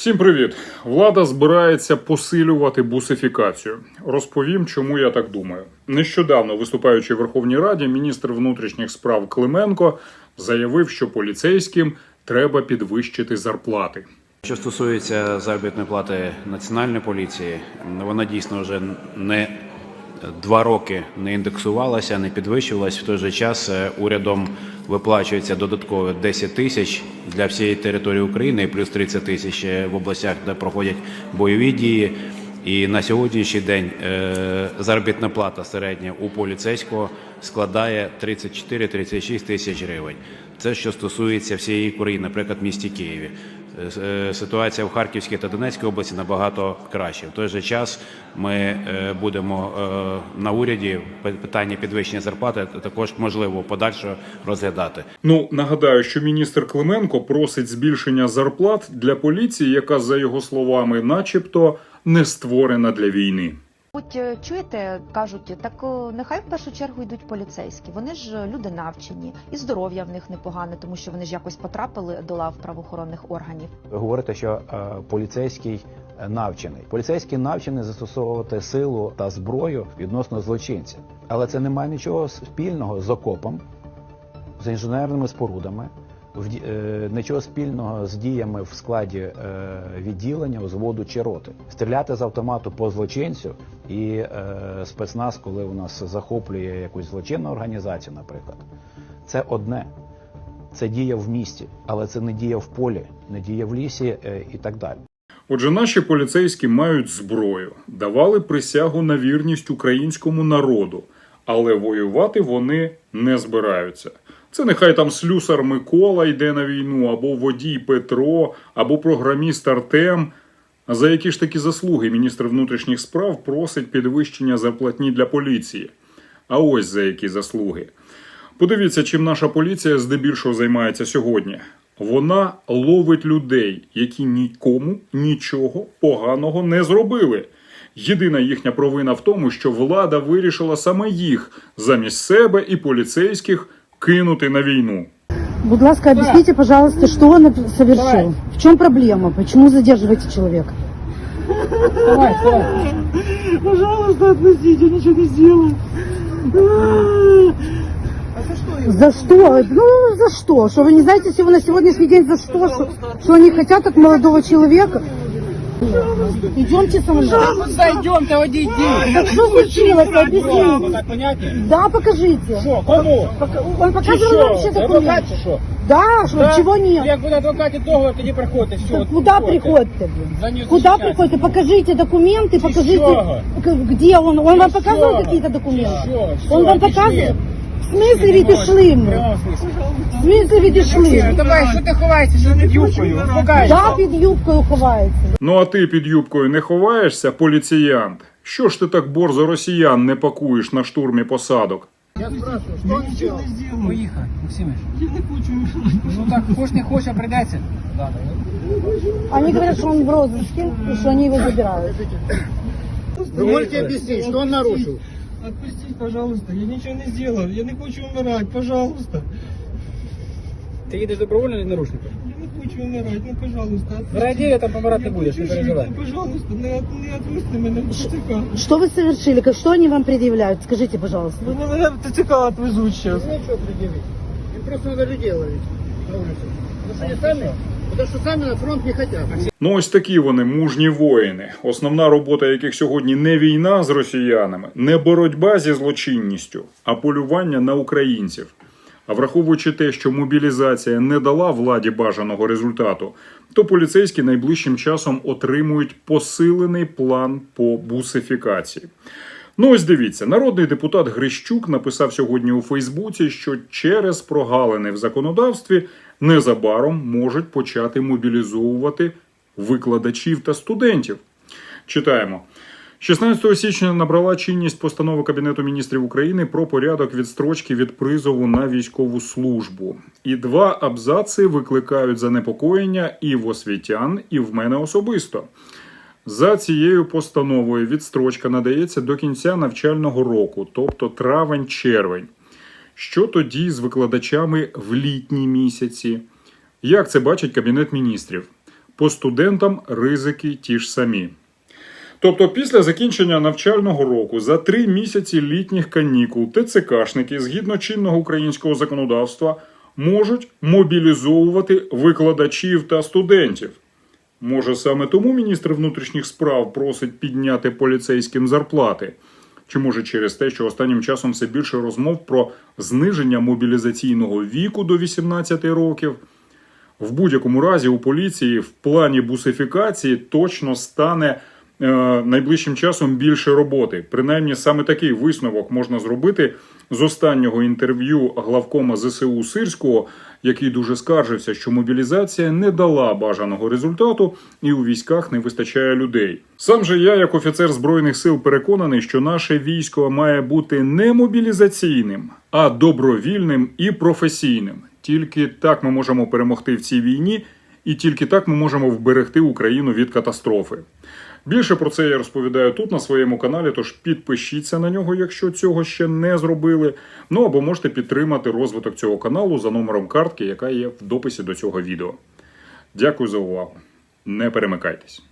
Всім привіт! Влада збирається посилювати бусифікацію. Розповім, чому я так думаю. Нещодавно, виступаючи в Верховній Раді, міністр внутрішніх справ Клименко заявив, що поліцейським треба підвищити зарплати. Що стосується заробітної плати національної поліції, вона дійсно вже не два роки не індексувалася, не підвищувалася. В той же час е, урядом виплачується додатково 10 тисяч для всієї території України плюс 30 тисяч е, в областях, де проходять бойові дії. І на сьогоднішній день е, заробітна плата середня у поліцейського складає 34-36 тисяч гривень. Це що стосується всієї України, наприклад, в місті Києві. Е, е, Ситуація в Харківській та Донецькій області набагато краще. В той же час ми будемо на уряді питання підвищення зарплати також можливо подальше розглядати. Ну нагадаю, що міністр Клименко просить збільшення зарплат для поліції, яка, за його словами, начебто не створена для війни. Будь е, чуєте, кажуть, так нехай в першу чергу йдуть поліцейські. Вони ж е, люди навчені, і здоров'я в них непогане, тому що вони ж якось потрапили до лав правоохоронних органів. Ви говорите, що е, поліцейський е, навчений. Поліцейський навчений застосовувати силу та зброю відносно злочинця. Але це не має нічого спільного з окопом, з інженерними спорудами, е, нічого спільного з діями в складі е, відділення, взводу чи роти. Стріляти з автомату по злочинцю і е, спецназ, коли у нас захоплює якусь злочинну організацію, наприклад, це одне. Це дія в місті, але це не дія в полі, не дія в лісі е, і так далі. Отже, наші поліцейські мають зброю, давали присягу на вірність українському народу, але воювати вони не збираються. Це нехай там слюсар Микола йде на війну, або водій Петро, або програміст Артем. За які ж такі заслуги міністр внутрішніх справ просить підвищення зарплатні для поліції? А ось за які заслуги. Подивіться, чим наша поліція здебільшого займається сьогодні. Вона ловить людей, які нікому нічого поганого не зробили. Єдина їхня провина в тому, що влада вирішила саме їх замість себе і поліцейських кинути на війну. Будь ласка, объясните, пожалуйста, что он совершил? В чем проблема? Почему задерживаете человека? Пожалуйста, отпустите, я ничего не сделал. За что? Ну, за что? Что вы не знаете всего на сегодняшний день за что? Что, что они хотят от молодого человека? Идемте со мной. Зайдем-то, одійди. Так что случилось? Объясните. понятно? Да, покажите. Що, кому? Пока- Он показывал нам все Адвокат документы. чи що? Да, что, Да? чего нет? Як буде адвокатів договор, тоді приходьте. Все, Так куда приходите? блин? За нее Куда защищать. приходите? Покажите документы, покажите, чего? к- где он. Он вам показывал чего? какие-то документы? Всё, всё, Он вам отошли. показывал? В смысле відійшли В ми? прямому смислі. В смысле відійшли? Давай, що ти ховаєшся, що під юбкою? Покажи. Да, під юбкою ховається. Ну а ти під юбкою не ховаєшся, поліціянт? Що ж ти так борзо росіян не пакуєш на штурмі посадок? Я спрашиваю, що він зробив? Поїхали, Максимиш. Я не хочу. Ну так, хоч не хоче, а прийдеться. Они говорят, что он в розыске и что они его забирают. Вы можете объяснить, что он нарушил? Отпустите, пожалуйста, я ничего не сделал, я не хочу умирать, пожалуйста. Ти їдеш добровольно чи нарушником? Я не хочу умирать, ну пожалуйста. отпустите. В райділі там помирати не будеш, не Чуть-чуть, переживай. ну, Пожалуйста, не, от- не отпусти мене в ТЦК. Что вы совершили? Как- Что они вам предъявляют? Скажите, пожалуйста. Ну, мене в ТЦК отвезуть сейчас. Нечего предъявить. Им просто надо людей ловить на улице. Потому что они сами, потому что сами на фронт не хотят. Ну ось такі вони мужні воїни, основна робота яких сьогодні не війна з росіянами, не боротьба зі злочинністю, а полювання на українців. А враховуючи те, що мобілізація не дала владі бажаного результату, то поліцейські найближчим часом отримують посилений план по бусифікації. Ну ось дивіться, народний депутат Грищук написав сьогодні у Фейсбуці, що через прогалини в законодавстві незабаром можуть почати мобілізовувати викладачів та студентів. Читаємо. 16 січня набрала чинність постанова Кабінету міністрів України про порядок відстрочки від призову на військову службу. І два абзаци викликають занепокоєння і в освітян, і в мене особисто. За цією постановою відстрочка надається до кінця навчального року, тобто травень-червень. Що тоді з викладачами в літні місяці? Як це бачить Кабінет міністрів? По студентам ризики ті ж самі. Тобто, після закінчення навчального року за три місяці літніх канікул ТЦКшники згідно чинного українського законодавства можуть мобілізовувати викладачів та студентів. Може, саме тому міністр внутрішніх справ просить підняти поліцейським зарплати? Чи може через те, що останнім часом все більше розмов про зниження мобілізаційного віку до 18 років? В будь-якому разі у поліції в плані бусифікації точно стане найближчим часом більше роботи. Принаймні, саме такий висновок можна зробити з останнього інтерв'ю главкома ЗСУ Сирського, який дуже скаржився, що мобілізація не дала бажаного результату і у військах не вистачає людей. Сам же я, як офіцер збройних сил, переконаний, що наше військо має бути не мобілізаційним, а добровільним і професійним. Тільки так ми можемо перемогти в цій війні, і тільки так ми можемо вберегти Україну від катастрофи. Більше про це я розповідаю тут на своєму каналі, тож підпишіться на нього, якщо цього ще не зробили. Ну або можете підтримати розвиток цього каналу за номером картки, яка є в дописі до цього відео. Дякую за увагу. Не перемикайтесь.